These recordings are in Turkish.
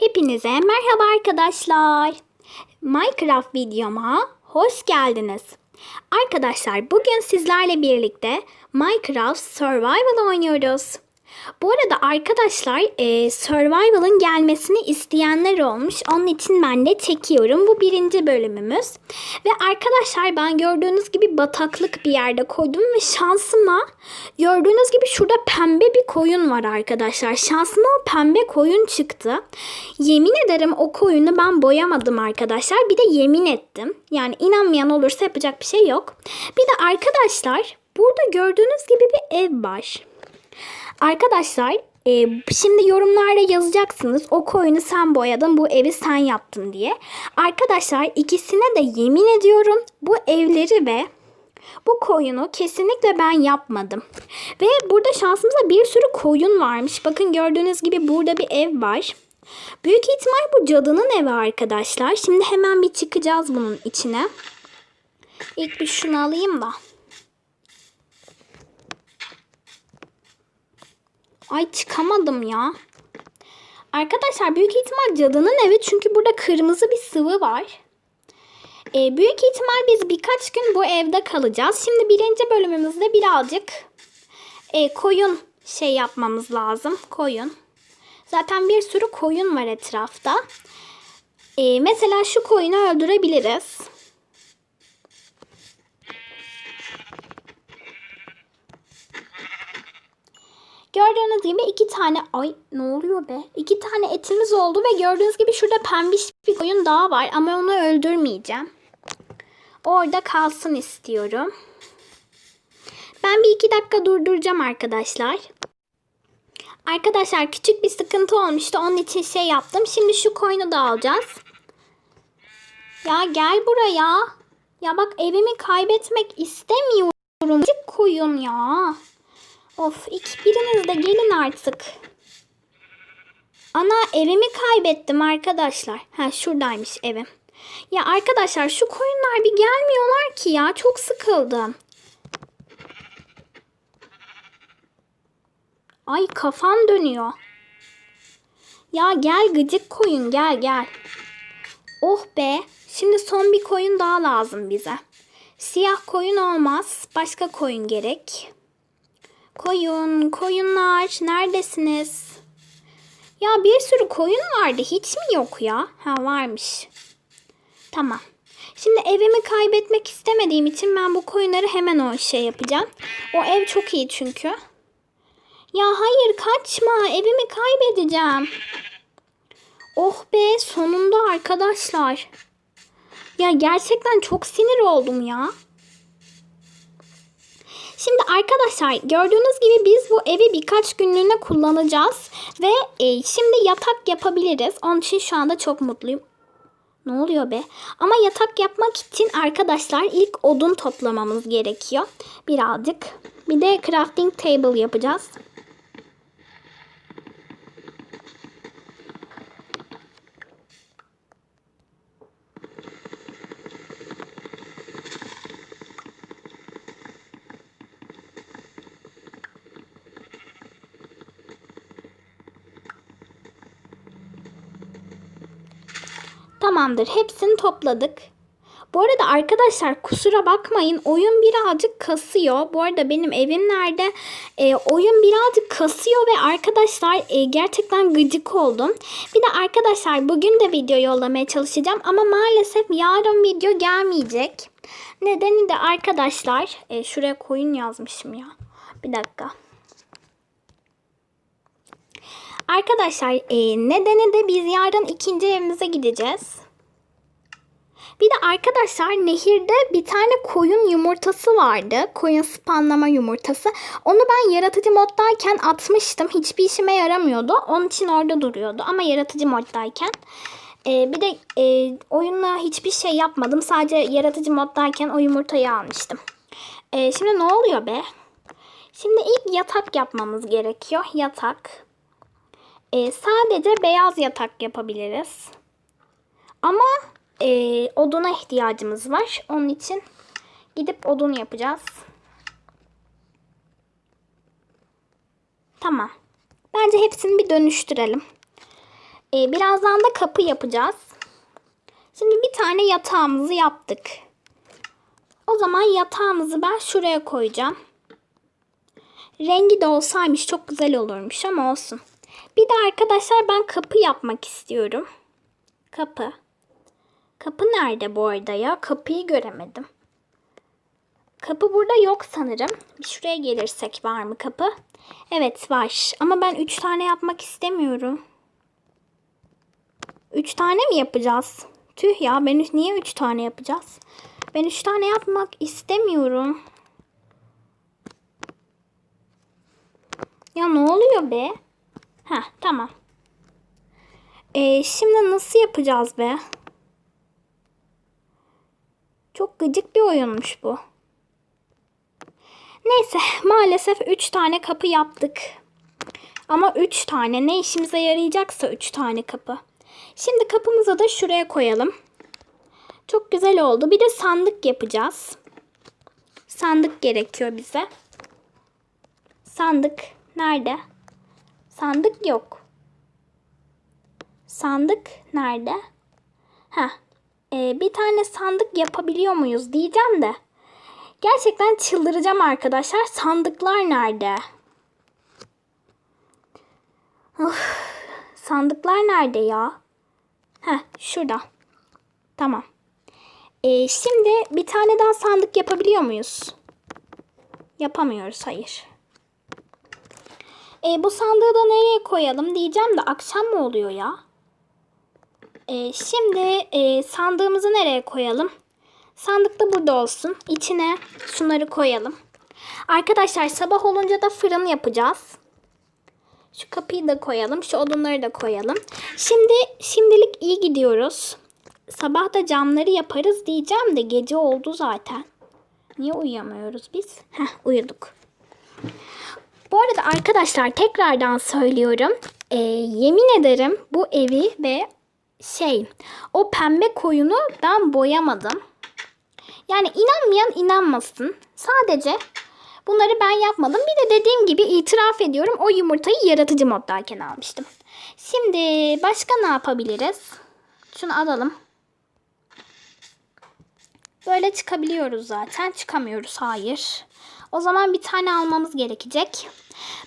Hepinize merhaba arkadaşlar. Minecraft videoma hoş geldiniz. Arkadaşlar bugün sizlerle birlikte Minecraft Survival oynuyoruz. Bu arada arkadaşlar e, Survival'ın gelmesini isteyenler olmuş. Onun için ben de çekiyorum. Bu birinci bölümümüz. Ve arkadaşlar ben gördüğünüz gibi bataklık bir yerde koydum ve şansıma gördüğünüz gibi şurada pembe bir koyun var arkadaşlar. Şansıma o pembe koyun çıktı. Yemin ederim o koyunu ben boyamadım arkadaşlar. Bir de yemin ettim. Yani inanmayan olursa yapacak bir şey yok. Bir de arkadaşlar burada gördüğünüz gibi bir ev var. Arkadaşlar e, şimdi yorumlarda yazacaksınız o koyunu sen boyadın bu evi sen yaptın diye. Arkadaşlar ikisine de yemin ediyorum bu evleri ve bu koyunu kesinlikle ben yapmadım. Ve burada şansımıza bir sürü koyun varmış. Bakın gördüğünüz gibi burada bir ev var. Büyük ihtimal bu cadının evi arkadaşlar. Şimdi hemen bir çıkacağız bunun içine. İlk bir şunu alayım da. Ay çıkamadım ya. Arkadaşlar büyük ihtimal cadının evi çünkü burada kırmızı bir sıvı var. Ee, büyük ihtimal biz birkaç gün bu evde kalacağız. Şimdi birinci bölümümüzde birazcık e, koyun şey yapmamız lazım. Koyun. Zaten bir sürü koyun var etrafta. Ee, mesela şu koyunu öldürebiliriz. Gördüğünüz gibi iki tane ay ne oluyor be? İki tane etimiz oldu ve gördüğünüz gibi şurada pembiş bir koyun daha var ama onu öldürmeyeceğim. Orada kalsın istiyorum. Ben bir iki dakika durduracağım arkadaşlar. Arkadaşlar küçük bir sıkıntı olmuştu. Onun için şey yaptım. Şimdi şu koyunu da alacağız. Ya gel buraya. Ya bak evimi kaybetmek istemiyorum. Koyun ya. Of iki biriniz de gelin artık. Ana evimi kaybettim arkadaşlar. Ha şuradaymış evim. Ya arkadaşlar şu koyunlar bir gelmiyorlar ki ya. Çok sıkıldım. Ay kafam dönüyor. Ya gel gıcık koyun gel gel. Oh be. Şimdi son bir koyun daha lazım bize. Siyah koyun olmaz. Başka koyun gerek. Koyun, koyunlar neredesiniz? Ya bir sürü koyun vardı. Hiç mi yok ya? Ha varmış. Tamam. Şimdi evimi kaybetmek istemediğim için ben bu koyunları hemen o şey yapacağım. O ev çok iyi çünkü. Ya hayır kaçma. Evimi kaybedeceğim. Oh be sonunda arkadaşlar. Ya gerçekten çok sinir oldum ya. Şimdi arkadaşlar gördüğünüz gibi biz bu evi birkaç günlüğüne kullanacağız. Ve e, şimdi yatak yapabiliriz. Onun için şu anda çok mutluyum. Ne oluyor be? Ama yatak yapmak için arkadaşlar ilk odun toplamamız gerekiyor. Birazcık. Bir de crafting table yapacağız. Tamamdır. Hepsini topladık. Bu arada arkadaşlar kusura bakmayın oyun birazcık kasıyor. Bu arada benim evim nerede? Ee, oyun birazcık kasıyor ve arkadaşlar e, gerçekten gıcık oldum. Bir de arkadaşlar bugün de video yollamaya çalışacağım ama maalesef yarın video gelmeyecek. Nedeni de arkadaşlar e, şuraya koyun yazmışım ya. Bir dakika. Arkadaşlar e, nedeni de biz yarın ikinci evimize gideceğiz. Bir de arkadaşlar nehirde bir tane koyun yumurtası vardı. Koyun spanlama yumurtası. Onu ben yaratıcı moddayken atmıştım. Hiçbir işime yaramıyordu. Onun için orada duruyordu. Ama yaratıcı moddayken. E, bir de e, oyunla hiçbir şey yapmadım. Sadece yaratıcı moddayken o yumurtayı almıştım. E, şimdi ne oluyor be? Şimdi ilk yatak yapmamız gerekiyor. Yatak. E, sadece beyaz yatak yapabiliriz. Ama e, oduna ihtiyacımız var. Onun için gidip odun yapacağız. Tamam. Bence hepsini bir dönüştürelim. Ee, birazdan da kapı yapacağız. Şimdi bir tane yatağımızı yaptık. O zaman yatağımızı ben şuraya koyacağım. Rengi de olsaymış çok güzel olurmuş ama olsun. Bir de arkadaşlar ben kapı yapmak istiyorum. Kapı. Kapı nerede bu arada ya? Kapıyı göremedim. Kapı burada yok sanırım. Bir şuraya gelirsek var mı kapı? Evet var. Ama ben 3 tane yapmak istemiyorum. 3 tane mi yapacağız? Tüh ya ben niye 3 tane yapacağız? Ben 3 tane yapmak istemiyorum. Ya ne oluyor be? Ha tamam. Ee, şimdi nasıl yapacağız be? Çok gıcık bir oyunmuş bu. Neyse maalesef 3 tane kapı yaptık. Ama 3 tane ne işimize yarayacaksa 3 tane kapı. Şimdi kapımızı da şuraya koyalım. Çok güzel oldu. Bir de sandık yapacağız. Sandık gerekiyor bize. Sandık nerede? Sandık yok. Sandık nerede? Ha, bir tane sandık yapabiliyor muyuz diyeceğim de. Gerçekten çıldıracağım arkadaşlar. Sandıklar nerede? Of, sandıklar nerede ya? Heh, şurada. Tamam. Ee, şimdi bir tane daha sandık yapabiliyor muyuz? Yapamıyoruz, hayır. Ee, bu sandığı da nereye koyalım diyeceğim de akşam mı oluyor ya? Ee, şimdi e, sandığımızı nereye koyalım? Sandık da burada olsun. İçine şunları koyalım. Arkadaşlar sabah olunca da fırın yapacağız. Şu kapıyı da koyalım. Şu odunları da koyalım. Şimdi şimdilik iyi gidiyoruz. Sabah da camları yaparız diyeceğim de gece oldu zaten. Niye uyuyamıyoruz biz? Heh uyuduk. Bu arada arkadaşlar tekrardan söylüyorum. Ee, yemin ederim bu evi ve şey o pembe koyunu ben boyamadım. Yani inanmayan inanmasın. Sadece bunları ben yapmadım. Bir de dediğim gibi itiraf ediyorum o yumurtayı yaratıcı moddayken almıştım. Şimdi başka ne yapabiliriz? Şunu alalım. Böyle çıkabiliyoruz zaten. Çıkamıyoruz hayır. O zaman bir tane almamız gerekecek.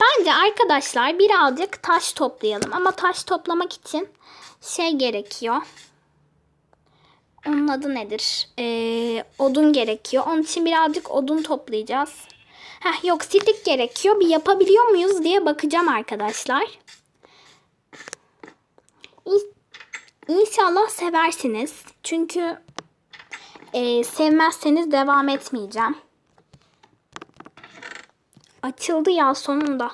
Bence arkadaşlar birazcık taş toplayalım. Ama taş toplamak için şey gerekiyor. Onun adı nedir? Ee, odun gerekiyor. Onun için birazcık odun toplayacağız. Heh, yok stik gerekiyor. Bir yapabiliyor muyuz diye bakacağım arkadaşlar. İn- İnşallah seversiniz. Çünkü e, sevmezseniz devam etmeyeceğim. Açıldı ya sonunda.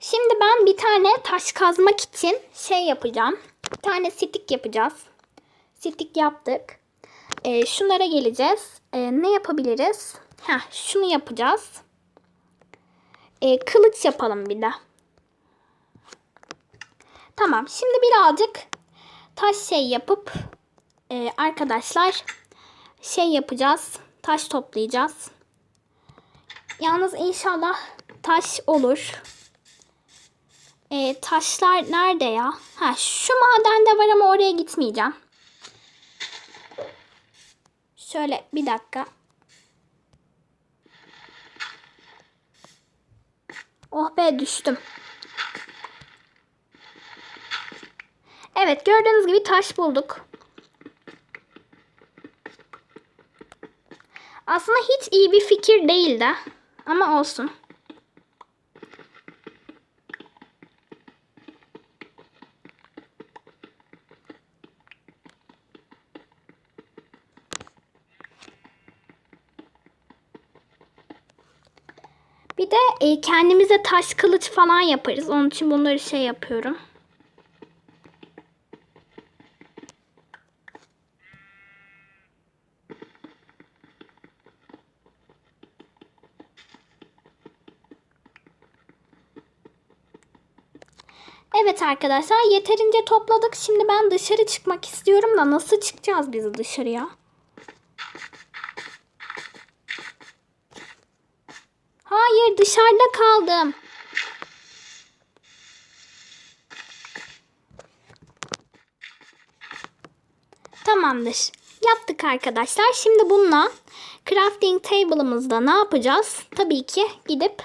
Şimdi ben bir tane taş kazmak için şey yapacağım. Bir tane stik yapacağız. Stik yaptık. Ee, şunlara geleceğiz. Ee, ne yapabiliriz? Heh, şunu yapacağız. Ee, kılıç yapalım bir de. Tamam. Şimdi birazcık taş şey yapıp e, arkadaşlar şey yapacağız. Taş toplayacağız. Yalnız inşallah taş olur. E, taşlar nerede ya? Ha şu madende var ama oraya gitmeyeceğim. Şöyle bir dakika. Oh be düştüm. Evet gördüğünüz gibi taş bulduk. Aslında hiç iyi bir fikir değil de. Ama olsun. Bir de e, kendimize taş kılıç falan yaparız. Onun için bunları şey yapıyorum. Evet arkadaşlar yeterince topladık. Şimdi ben dışarı çıkmak istiyorum da nasıl çıkacağız biz dışarıya? Hayır dışarıda kaldım. Tamamdır. Yaptık arkadaşlar. Şimdi bununla crafting table'ımızda ne yapacağız? Tabii ki gidip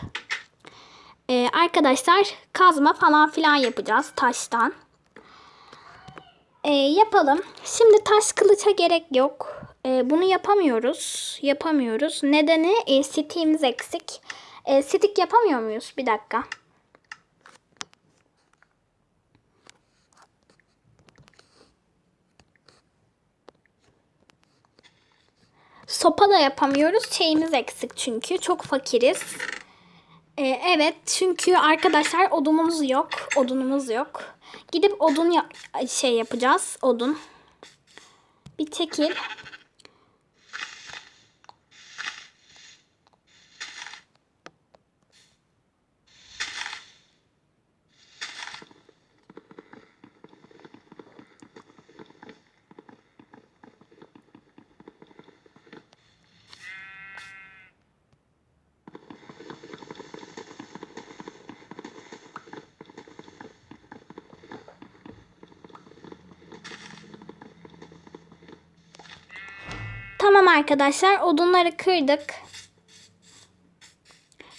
e, arkadaşlar kazma falan filan yapacağız taştan. E, yapalım. Şimdi taş kılıça gerek yok. E, bunu yapamıyoruz. Yapamıyoruz. Nedeni e, stick'imiz eksik. E, stick yapamıyor muyuz? Bir dakika. Sopa da yapamıyoruz. Şeyimiz eksik çünkü. Çok fakiriz. Ee, evet çünkü arkadaşlar odunumuz yok. Odunumuz yok. Gidip odun ya- şey yapacağız. Odun. Bir çekil. Tamam arkadaşlar odunları kırdık.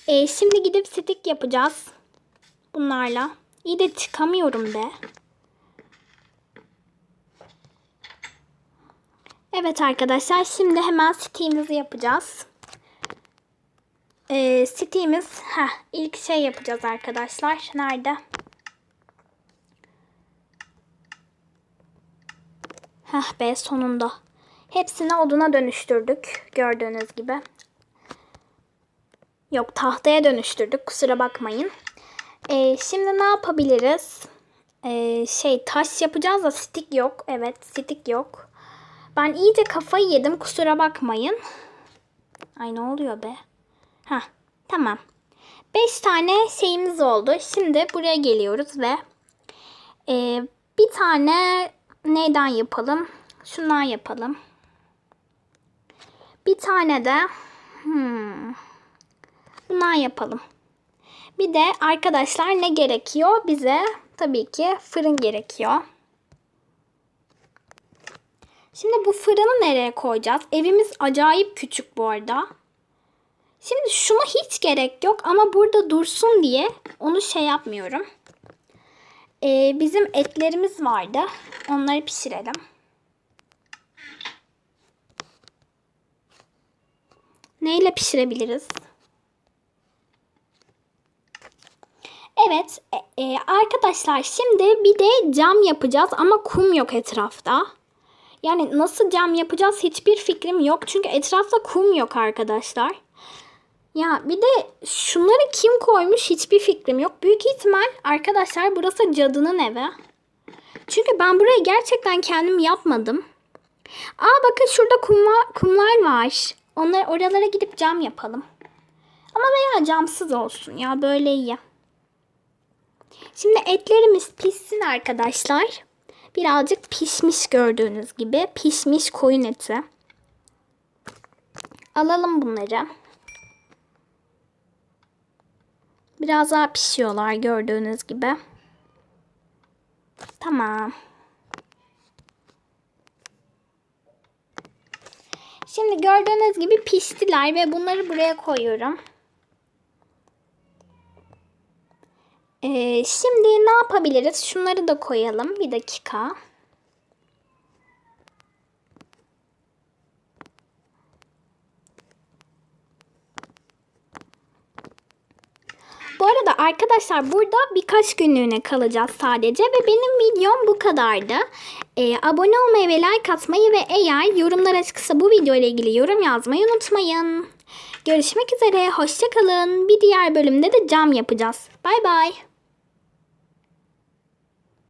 Ee, şimdi gidip stick yapacağız. Bunlarla. İyi de çıkamıyorum be. Evet arkadaşlar şimdi hemen stick'imizi yapacağız. Ee, stick'imiz heh, ilk şey yapacağız arkadaşlar. Nerede? Heh be sonunda. Hepsini oduna dönüştürdük. Gördüğünüz gibi. Yok tahtaya dönüştürdük. Kusura bakmayın. Ee, şimdi ne yapabiliriz? Ee, şey taş yapacağız da stick yok. Evet stick yok. Ben iyice kafayı yedim. Kusura bakmayın. Ay ne oluyor be? Ha tamam. 5 tane şeyimiz oldu. Şimdi buraya geliyoruz ve e, bir tane neyden yapalım? Şundan yapalım. Bir tane de hmm, bundan yapalım. Bir de arkadaşlar ne gerekiyor? Bize tabii ki fırın gerekiyor. Şimdi bu fırını nereye koyacağız? Evimiz acayip küçük bu arada. Şimdi şuna hiç gerek yok ama burada dursun diye onu şey yapmıyorum. Ee, bizim etlerimiz vardı. Onları pişirelim. Neyle pişirebiliriz? Evet e, e, arkadaşlar şimdi bir de cam yapacağız ama kum yok etrafta. Yani nasıl cam yapacağız hiçbir fikrim yok. Çünkü etrafta kum yok arkadaşlar. Ya bir de şunları kim koymuş hiçbir fikrim yok. Büyük ihtimal arkadaşlar burası cadının evi. Çünkü ben burayı gerçekten kendim yapmadım. Aa bakın şurada kumlar, kumlar var. Onlar oralara gidip cam yapalım. Ama veya camsız olsun ya böyle iyi. Şimdi etlerimiz pişsin arkadaşlar. Birazcık pişmiş gördüğünüz gibi. Pişmiş koyun eti. Alalım bunları. Biraz daha pişiyorlar gördüğünüz gibi. Tamam. Şimdi gördüğünüz gibi piştiler ve bunları buraya koyuyorum. Ee, şimdi ne yapabiliriz? Şunları da koyalım. Bir dakika. Bu arada arkadaşlar burada birkaç günlüğüne kalacağız sadece ve benim videom bu kadardı. Ee, abone olmayı ve like atmayı ve eğer yorumlar açıksa bu video ile ilgili yorum yazmayı unutmayın. Görüşmek üzere, hoşçakalın. Bir diğer bölümde de cam yapacağız. Bay bay.